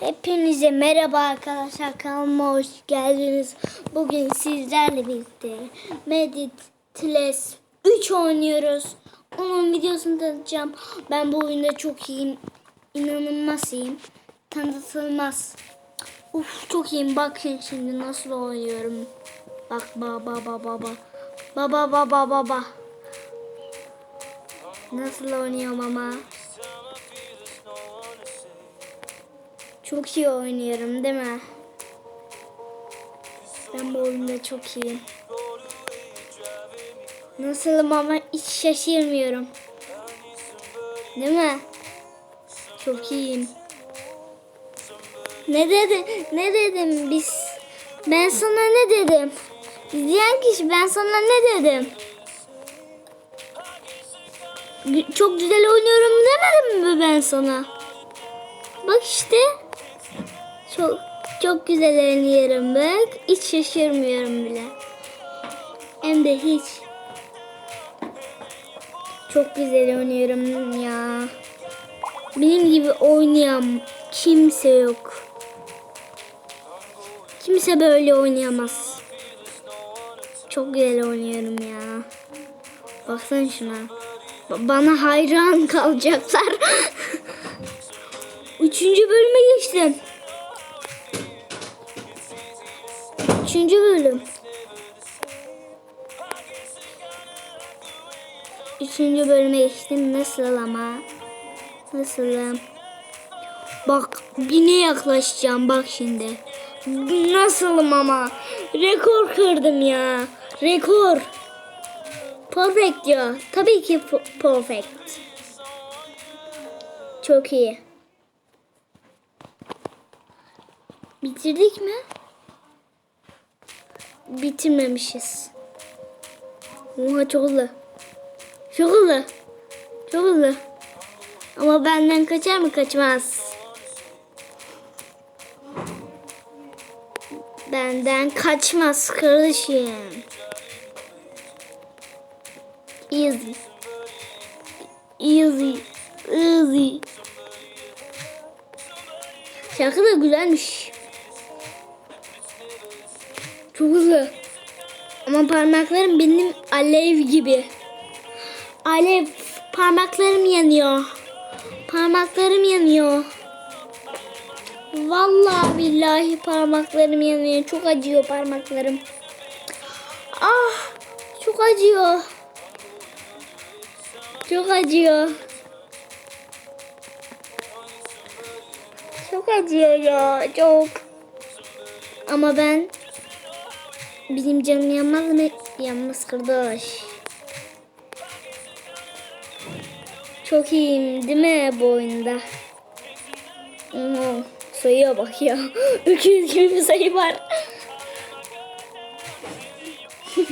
Hepinize merhaba arkadaşlar kanalıma hoş geldiniz. Bugün sizlerle birlikte Meditles 3 oynuyoruz. Onun videosunu tanıtacağım. Ben bu oyunda çok iyiyim. İnanılmaz iyiyim. Tanıtılmaz. Uf çok iyiyim. Bakın şimdi nasıl oynuyorum. Bak baba baba baba. Baba baba baba. Nasıl oynuyorum ama. Çok iyi oynuyorum değil mi? Ben bu oyunda çok iyiyim. Nasılım ama hiç şaşırmıyorum. Değil mi? Çok iyiyim. Ne dedi? Ne dedim biz? Ben sana ne dedim? İzleyen kişi ben sana ne dedim? Çok güzel oynuyorum demedim mi ben sana? Bak işte. Çok çok güzel oynuyorum bak. Hiç şaşırmıyorum bile. Hem de hiç. Çok güzel oynuyorum ya. Benim gibi oynayan kimse yok. Kimse böyle oynayamaz. Çok güzel oynuyorum ya. Baksana şuna. Ba- Bana hayran kalacaklar. Üçüncü bölüme geçtim. Üçüncü bölüm. Üçüncü bölüme geçtim. Nasıl ama? Nasılım? Bak bine yaklaşacağım bak şimdi. Nasılım ama? Rekor kırdım ya. Rekor. Perfect ya. Tabii ki perfect. Çok iyi. Bitirdik mi? Bitirmemişiz. Oha çok hızlı. Çok hızlı. Çok hızlı. Ama benden kaçar mı kaçmaz. Benden kaçmaz kardeşim. Easy. Easy. Easy. Şarkı da güzelmiş. Çok hızlı. Ama parmaklarım benim alev gibi. Alev parmaklarım yanıyor. Parmaklarım yanıyor. Vallahi billahi parmaklarım yanıyor. Çok acıyor parmaklarım. Ah çok acıyor. Çok acıyor. Çok acıyor ya çok. Ama ben Bizim canım yanmaz mı? Yanmaz kardeş. Çok iyiyim değil mi bu oyunda? Oo, sayıya bak ya. 200 gibi bir sayı var.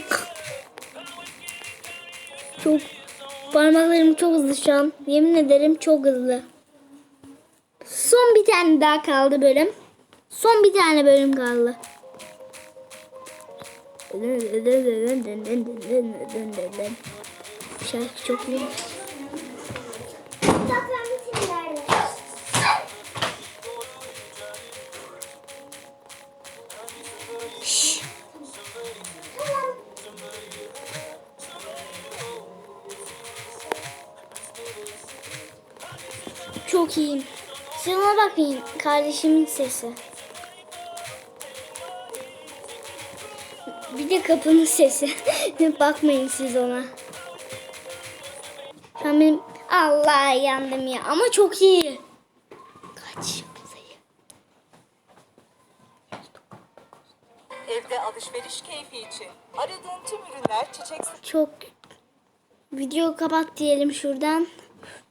çok parmaklarım çok hızlı şu an. Yemin ederim çok hızlı. Son bir tane daha kaldı bölüm. Son bir tane bölüm kaldı. Şarkı çok iyi. Çok iyiyim. Ona bakmayın. Kardeşimin sesi. Bir de kapının sesi. Bakmayın siz ona. An benim... Allah yandım ya. Ama çok iyi. Kaç sayı? Evde alışveriş keyfi için aradığın tüm ürünler çiçek Çok... Video kapat diyelim şuradan.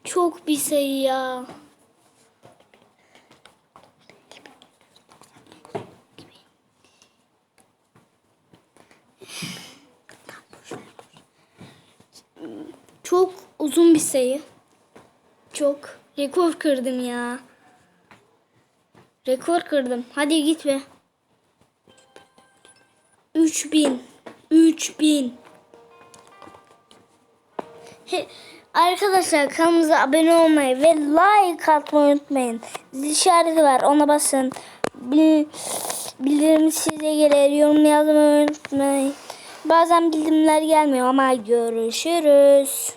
Çok bir sayı ya. Çok uzun bir sayı. Çok. Rekor kırdım ya. Rekor kırdım. Hadi git be. 3000. 3000. He, Arkadaşlar kanalımıza abone olmayı ve like atmayı unutmayın. Zil işareti var ona basın. Bil, bildirim size gelir. Yorum yazmayı unutmayın. Bazen bildirimler gelmiyor ama görüşürüz.